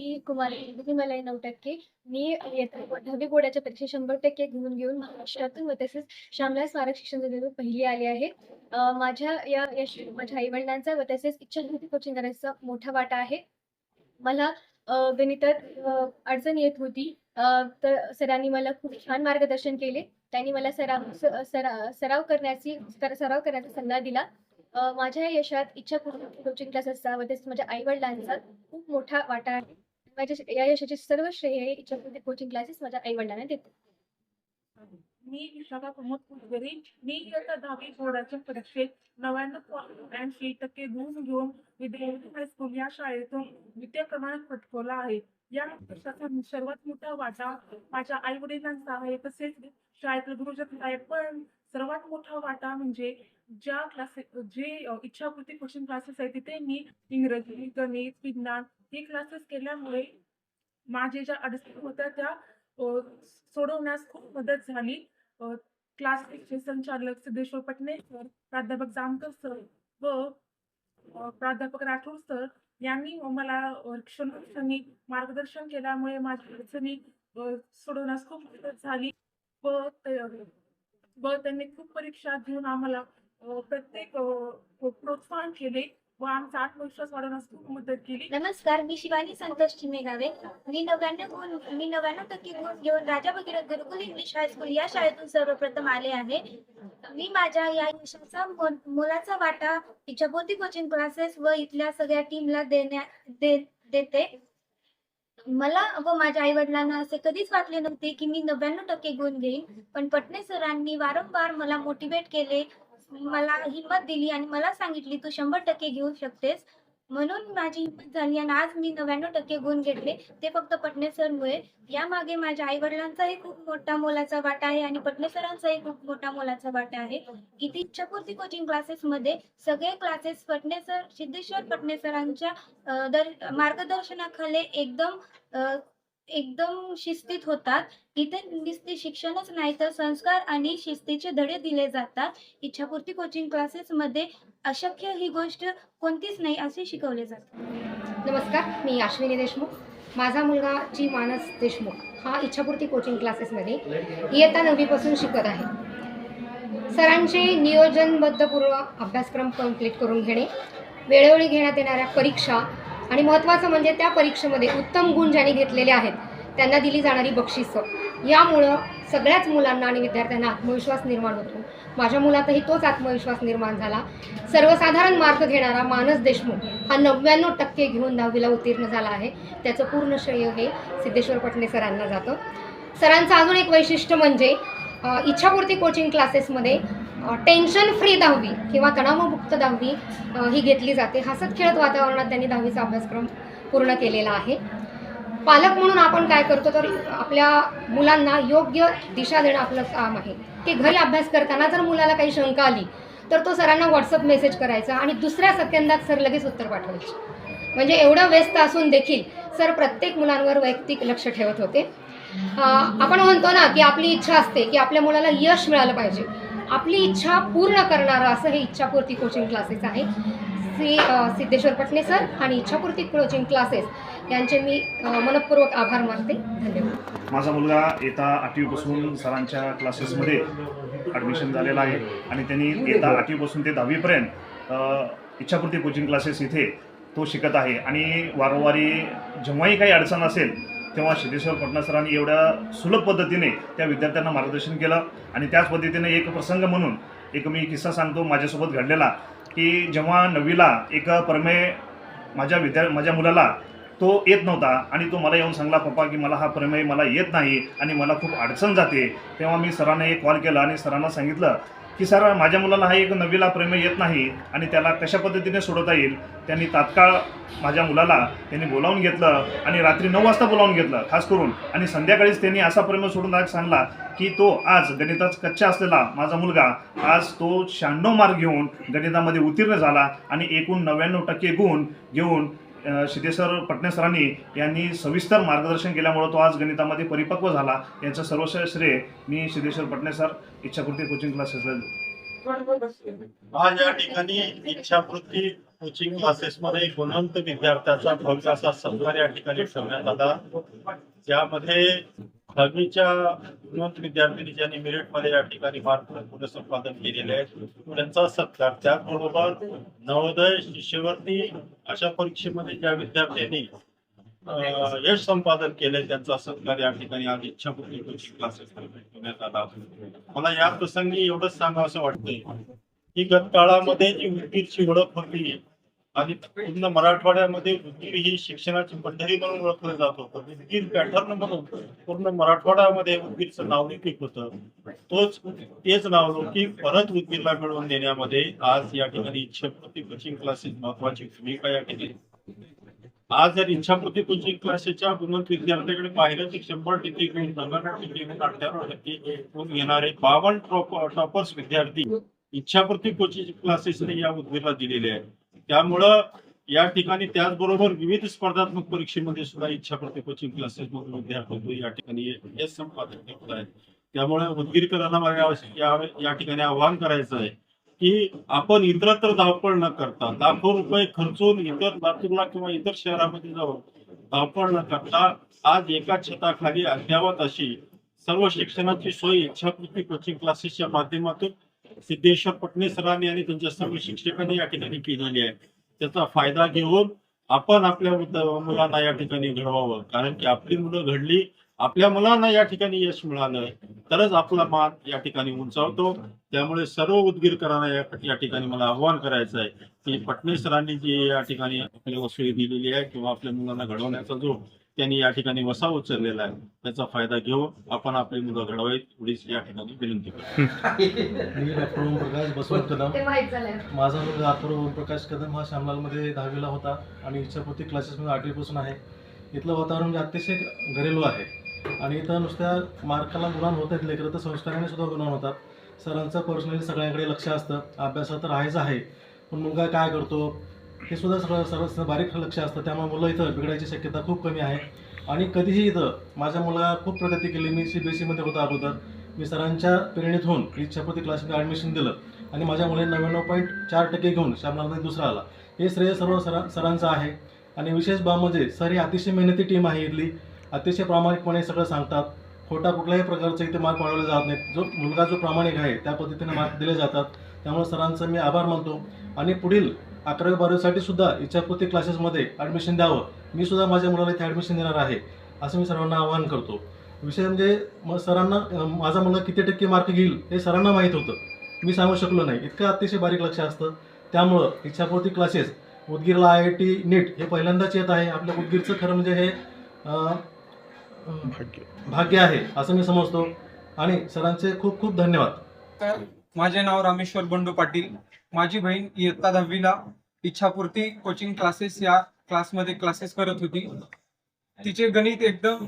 मी कुमारी मला नऊ टक्के. मी दहावी बोर्डाच्या परीक्षेत शंभर टक्के घेऊन घेऊन महाराष्ट्रातून व तसेच श्यामला स्मारक शिक्षण संस्थेतून पहिली आली आहे. माझ्या या यश माझ्या आईवडिलांचा व तसेच इच्छा कोचिंग करायचा मोठा वाटा आहे. मला गणितात अडचण येत होती. तर सरांनी मला खूप छान मार्गदर्शन केले. त्यांनी मला सराव सरा सराव करण्याची सराव करण्याचा सल्ला दिला. माझ्या या यशात इच्छा कोचिंग क्लासेसचा व तसेच माझ्या आईवडिलांचा खूप मोठा वाटा आहे. माझ्या या यशाचे सर्व श्रेय इच्छापूर्ती कोचिंग क्लासेस माझ्या आई वडिलांना देते. मी विशाखा प्रमोद कुलकर्णी. मी इयत्ता दहावी बोर्डाच्या परीक्षेत नव्याण्णव ऐंशी टक्के गुण घेऊन विद्यार्थी हायस्कूल या शाळेतून द्वितीय क्रमांक पटकवला आहे. या यशाचा सर्वात मोठा वाटा माझ्या आई वडिलांचा आहे. तसेच शाळेतील गुरुजन आहे. पण सर्वात मोठा वाटा म्हणजे ज्या क्लासेस जे इच्छापूर्ती कोचिंग क्लासेस आहे तिथे मी इंग्रजी गणित विज्ञान हे क्लासेस केल्यामुळे माझे ज्या अडचणी होत्या त्या सोडवण्यास खूप मदत झाली. क्लास क्लासचे संचालक सिद्धेश्वर पटणे सर प्राध्यापक जामकर सर व प्राध्यापक राठोड सर यांनी मला अ, मार्गदर्शन केल्यामुळे माझ्या अडचणी सोडवण्यास खूप मदत झाली व व त्यांनी खूप परीक्षा घेऊन आम्हाला प्रत्येक प्रोत्साहन केले व आमचा आत्मविश्वास वाढवण्यास खूप मदत केली. नमस्कार मी शिवानी संतोष चिमेगावे. मी नव्याण्णव गुण मी नव्याण्णव टक्के गुण घेऊन Raja Bhagirath Gurukul English high school या शाळेतून सर्वप्रथम आले आहे. मी माझ्या या यशाचा मोलाचा वाटा इच्छापोती कोचिंग क्लासेस व इथल्या सगळ्या टीमला देण्या दे देते. मला व माझ्या आई वडिलांना असे कधीच वाटले नव्हते की मी नव्याण्णव टक्के गुण घेईन पण पटणे सरांनी वारंवार मला मोटिवेट केले मला हिंमत दिली आणि मला सांगितली तू शंभर टक्के घेऊ शकतेस. म्हणून माझी हिंमत झाली आणि आज मी नव्याण्णव टक्के गुण घेतले. ते फक्त पटणे सरमुळे. यामागे माझ्या आई वडिलांचाही खूप मोठा मोलाचा वाटा आहे आणि पटणे सरांचाही खूप मोठा मोलाचा वाटा आहे. इथे इच्छापूर्ती कोचिंग क्लासेस मध्ये सगळे क्लासेस पटणे सर सिद्धेश्वर पटणे सरांच्या मार्गदर्शनाखाली एकदम एकदम शिस्तीत होतात. इथे नुसते शिक्षणच नाही तर संस्कार आणि शिस्तीचे धडे दिले जातात. इच्छापूर्ती कोचिंग क्लासेस मध्ये अशक्य ही गोष्ट कोणतीच नाही असे शिकवले जाते. नमस्कार मी अश्विनी देशमुख. माझा मुलगा जी मानस देशमुख हा इच्छापूर्ती कोचिंग क्लासेसमध्ये इयत्ता नववीपासून शिकत आहे. सरांचे नियोजनबद्धपूर्व अभ्यासक्रम कंप्लीट करून घेणे वेळोवेळी घेण्यात येणाऱ्या परीक्षा आणि महत्त्वाचं म्हणजे त्या परीक्षेमध्ये उत्तम गुण ज्यांनी घेतलेले आहेत त्यांना दिली जाणारी बक्षिसं. यामुळं सगळ्याच मुलांना आणि विद्यार्थ्यांना आत्मविश्वास निर्माण होतो. माझ्या मुलातही तोच आत्मविश्वास निर्माण झाला. सर्वसाधारण मार्क घेणारा मानस देशमुख हा नव्याण्णव टक्के घेऊन दहावीला उत्तीर्ण झाला आहे. त्याचं पूर्ण श्रेय हे सिद्धेश्वर पटणे सरांना जातं. सरांचं अजून एक वैशिष्ट्य म्हणजे इच्छापूर्ती कोचिंग क्लासेसमध्ये टेन्शन फ्री दहावी किंवा तणावमुक्त दहावी ही घेतली जाते. हसत खेळत वातावरणात त्यांनी दहावीचा अभ्यासक्रम पूर्ण केलेला आहे. पालक म्हणून आपण काय करतो तर आपल्या मुलांना योग्य दिशा देणं आपलं काम आहे. की घरी अभ्यास करताना जर मुलाला काही शंका आली तर तो सरांना व्हॉट्सअप मेसेज करायचा आणि दुसऱ्या सेकंदात सर लगेच उत्तर पाठवायचे. म्हणजे एवढं व्यस्त असून देखील सर प्रत्येक मुलांवर वैयक्तिक लक्ष ठेवत होते. आपण म्हणतो ना की आपली इच्छा असते की आपल्या मुलाला यश मिळालं पाहिजे. आपली इच्छा पूर्ण करणारं असं हे इच्छापूर्ती कोचिंग क्लासेस आहे. श्री सिद्धेश्वर पटणे सर आणि इच्छापूर्ती कोचिंग क्लासेस यांचे मी मनपूर्वक आभार मानते. धन्यवाद. माझा मुलगा येता आठवीपासून सरांच्या क्लासेसमध्ये ॲडमिशन झालेला आहे आणि त्यांनी येता आठवीपासून ते दहावीपर्यंत इच्छापूर्ती कोचिंग क्लासेस इथे तो शिकत आहे. आणि वारंवारी जेव्हाही काही अडचण असेल तेव्हा सिद्धेश्वर पटना सरांनी एवढ्या सुलभ पद्धतीने त्या विद्यार्थ्यांना मार्गदर्शन केलं आणि त्याच पद्धतीने एक प्रसंग म्हणून एक मी किस्सा सांगतो माझ्यासोबत घडलेला की जेव्हा नववीला एक प्रमेय माझ्या विद्या माझ्या मुलाला तो येत नव्हता आणि तो मला येऊन सांगला पप्पा की मला हा प्रमेय मला येत नाही आणि मला खूप अडचण जाते. तेव्हा मी सरांना एक कॉल केला आणि सरांना सांगितलं की सर माझ्या मुलाला हा एक नववीला प्रमेय येत नाही आणि त्याला कशा पद्धतीने सोडवता येईल? त्यांनी तात्काळ माझ्या मुलाला त्यांनी बोलावून घेतलं आणि रात्री नऊ वाजता बोलावून घेतलं खास करून. आणि संध्याकाळीच त्यांनी असा प्रमेय सोडून आज सांगला की तो आज गणिताच कच्चा असलेला माझा मुलगा आज तो शहाण्णव मार्क घेऊन गणितामध्ये उत्तीर्ण झाला आणि एकूण नव्याण्णव टक्के गुण घेऊन सिद्धेश्वर पटने सरांनी यांनी सविस्तर मार्गदर्शन केल्यामुळं तो आज गणितामध्ये परिपक्व झाला. याचं सर्वस्व श्रेय मी सिद्धेश्वर पटने सर इच्छापूर्ती कोचिंग क्लासेसला देतो. आज या ठिकाणी इच्छापूर्ती कोचिंग क्लासेसमध्ये गुणवंत विद्यार्थ्याचा भव्य असा सत्कार या ठिकाणी ठेवण्यात आला. ज्यामध्ये दहावीच्या गुणवंत विद्यार्थिनी ज्यांनी मेरिटमध्ये या ठिकाणी मार्क पुढे संपादन केलेले आहे. त्यांचा सत्कार त्याचबरोबर नवोदय शिष्यवृत्ती अशा परीक्षेमध्ये ज्या विद्यार्थ्यांनी यश संपादन केले त्यांचा सत्कार या ठिकाणी आज इच्छापूर्ती कोचिंग क्लासेस करण्यात आला मला या प्रसंगी एवढंच सांगावं असं वाटतंय की गतकाळामध्ये जी उदगीरची ओळख होती आणि पूर्ण मराठवाड्यामध्ये उदगीर ही शिक्षणाची पंढरी म्हणून ओळखलं जात होतं. उदगीर पॅटर्न म्हणून पूर्ण मराठवाड्यामध्ये उदगीरचं नावलौकिक होतं. तोच तेच नावलौकिक परत उदगीरला मिळवून देण्यामध्ये आज या ठिकाणी इच्छापूर्ती कोचिंग क्लासेस महत्वाची भूमिका या ठिकाणी. आज जर इच्छापूर्ती कोचिंग क्लासेसच्या गुणवंत विद्यार्थ्याकडे पाहिलं तर शंभर टक्के घेऊन नव्याण्णव टक्के घेऊन अठ्ठ्याण्णव टक्के गुण घेणारे बावन्न टॉपर्स विद्यार्थी इच्छापूर्ती कोचिंग क्लासेसने या उद्गीरला दिलेले आहेत. त्यामुळं या ठिकाणी त्याचबरोबर विविध स्पर्धात्मक परीक्षेमध्ये सुद्धा इच्छा करते कोचिंग क्लासेस मधून विद्यार्थी या ठिकाणी हे संपादन होत आहेत. त्यामुळे उद्गीरकरांना मला या- या ठिकाणी आवाहन करायचं आहे की आपण इतरत्र धावपळ न करता लाखो रुपये खर्चून इतर लातूरला किंवा इतर शहरामध्ये जाऊन धावपळ न करता आज एका छताखाली अद्यावत अशी सर्व शिक्षणाची सोय इच्छापूर्ती कोचिंग क्लासेसच्या माध्यमातून सिद्धेश्वर पटणे सरांनी आणि त्यांच्या सर्व शिक्षकांनी या ठिकाणी केलेली आहे. त्याचा फायदा घेऊन आपण आपल्या मुलांना या ठिकाणी घडवावं. कारण की आपली मुलं घडली आपल्या मुलांना या ठिकाणी यश मिळालं तरच आपला मान या ठिकाणी उंचावतो. त्यामुळे सर्व उदगीरकरांना या या ठिकाणी मला आव्हान करायचं आहे की पटणे सरांनी जी या ठिकाणी आपल्याला वसुली दिलेली आहे किंवा आपल्या मुलांना घडवण्याचा जो त्यांनी या ठिकाणी वसा उचललेला आहे. त्याचा फायदा घेऊन आपण आपली मुलं घडवावीत एवढीच या ठिकाणी विनंती करतो. मी डॉक्टर ओमप्रकाश बसवंत कदम ते माहीत झालंय. माझा मुलगा अथर्व ओमप्रकाश कदम हा श्यामलालमध्ये दहावीला होता आणि इच्छापूर्ती क्लासेसमध्ये आठवीपासून आहे. इथलं वातावरण म्हणजे अतिशय घरेलू आहे. आणि इथं नुसत्या मार्काला गुणान होत आहेत लेकरं तर संस्काराने सुद्धा गुणान होतात. सरांचं पर्सनली सगळ्यांकडे लक्ष असतं. अभ्यासात तर आहेच आहे. पण मुलगा काय करतो? हे सुद्धा सगळं सर्व बारीक लक्ष असतं. त्यामुळे मुलं इथं बिघडायची शक्यता खूप कमी आहे. आणि कधीही इथं माझ्या मुलाला खूप प्रगती केली. मी सी बी एस सीमध्ये होता अगोदर. मी सरांच्या प्रेरणेत होऊन इच्छापूर्ती क्लासमध्ये ॲडमिशन दिलं. आणि माझ्या मुलाने नव्याण्णव पॉईंट चार टक्के घेऊन शामनामध्ये दुसरा आला. हे श्रेय सर्व सरा सरांचं आहे. आणि विशेष बाब म्हणजे सर ही अतिशय मेहनती टीम आहे इथली. अतिशय प्रामाणिकपणे सगळं सांगतात. खोटा कुठल्याही प्रकारचं इथे मार्क वाढवले जात नाहीत. जो मुलगा जो प्रामाणिक आहे त्या पद्धतीने मार्क दिले जातात. त्यामुळे सरांचं मी आभार मानतो. आणि पुढील अकरावी बारावीसाठी सुद्धा इच्छापूर्ती क्लासेसमध्ये ॲडमिशन द्यावं. मी सुद्धा माझ्या मुलाला इथे ॲडमिशन देणार आहे असं मी सर्वांना आवाहन करतो. विषय म्हणजे मग सरांना माझा मुलगा किती टक्के मार्क घेईल हे सरांना माहीत होतं. मी सांगू शकलो नाही. इतकं अतिशय बारीक लक्ष असतं. त्यामुळं इच्छापूर्ती क्लासेस उदगीरला आय आय टी नीट हे पहिल्यांदाच येत आहे. आपल्या उदगीरचं खरं म्हणजे हे अं, भाग्य आहे असं मी समजतो. आणि सरांचे खूप खूप धन्यवाद. तर माझे नाव रामेश्वर बंडू पाटील. माझी बहीण इयत्ता दहावीला इच्छापूर्ती कोचिंग क्लासेस या क्लासमध्ये क्लासेस करत होती. तिचे गणित एकदम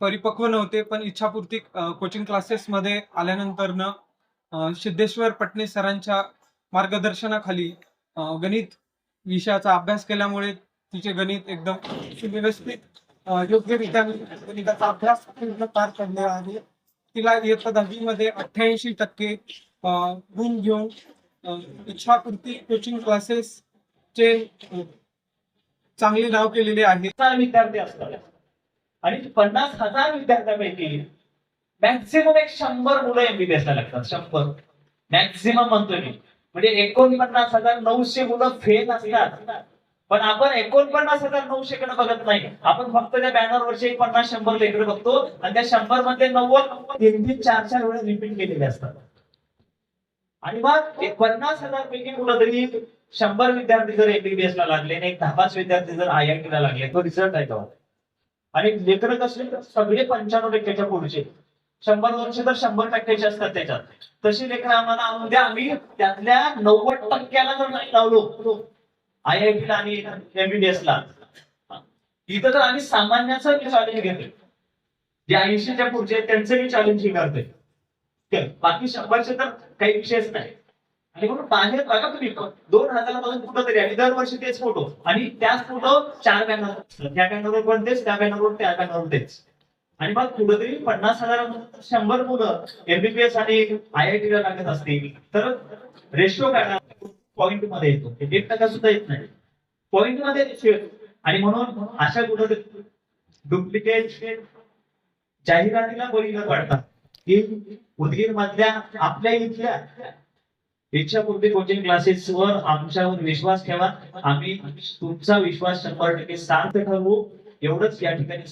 परिपक्व नव्हते पण इच्छापूर्ती कोचिंग क्लासेसमध्ये आल्यानंतरनं सिद्धेश्वर पटणे सरांच्या मार्गदर्शनाखाली गणित विषयाचा अभ्यास केल्यामुळे तिचे गणित एकदम सुव्यवस्थित योग्यरित्या गणिताचा अभ्यास पूर्ण पार पडले आहे तिला इयत्ता दहावीमध्ये अठ्ठ्याऐंशी टक्के गुण घेऊन इच्छापूर्ती कोचिंग क्लासेस चे चांगले नाव केलेले आहे. विद्यार्थी असतात. आणि पन्नास हजार विद्यार्थ्यांपैकी मॅक्झिमम एक शंभर मुलं एमबीबीएस ला लागतात. शंभर. मॅक्झिमम म्हणतोय मी. म्हणजे एकोणपन्नास हजार नऊशे मुलं फेल असतात. पण आपण एकोणपन्नास हजार नऊशे कडे बघत नाही. आपण फक्त त्या बॅनरवरचे एक पन्नास शंभर लेकर बघतो आणि त्या शंभरमध्ये नव्वद तीन तीन चार चार वेळा रिपीट केलेले असतात. आणि मग पन्नास हजार पैकी मुलं तरी शंभर विद्यार्थी जर एमबीबीएस ला लागले आणि एक दहा पाच विद्यार्थी जर आय आय टी ला लागले तो रिझल्ट आहे तो. आणि लेकर कसले? तर सगळे पंच्याण्णव टक्क्याच्या पुढचे. शंभर दोनशे तर शंभर टक्क्याचे असतात त्याच्यात. तशी लेकरं आम्हाला आणून म्हणजे द्या आम्ही त्यातल्या नव्वद टक्क्याला जर नाही लावलो आय आय टी ला आणि एमबीबीएस ला. इथं तर आम्ही सामान्याचं चॅलेंज घेतोय. जे ऐंशीच्या पुढचे आहेत, त्यांचं मी चॅलेंज करतोय. बाकी शंभरचे तर काही विषयच नाही. आणि म्हणून बाहेर बघा तुम्ही दोन हजारापासून कुठं तरी आणि दरवर्षी तेच फोटो आणि त्याच फोटो चार बॅनर त्या बॅनरवर पण तेच त्या बॅनरवर त्या बॅनरवर तेच. आणि मग कुठंतरी पन्नास हजार शंभर मुलं एमबीबीएस आणि आय आय टी ला लागत असतील. तर रेशो काढा. पॉइंटमध्ये येतो. एक टक्का सुद्धा येत नाही. पॉइंटमध्ये येतो. आणि म्हणून अशा कुठं डुप्लिकेट जाहिरातीला बळीला पडतात. की उदगीर मधल्या आपल्या इथल्या इच्छापूर्ती कोचिंग क्लासेस वर आमच्यावर विश्वास ठेवा. आम्ही तुमचा विश्वास शंभर टक्के सार्थ ठरवू. एवढंच या ठिकाणी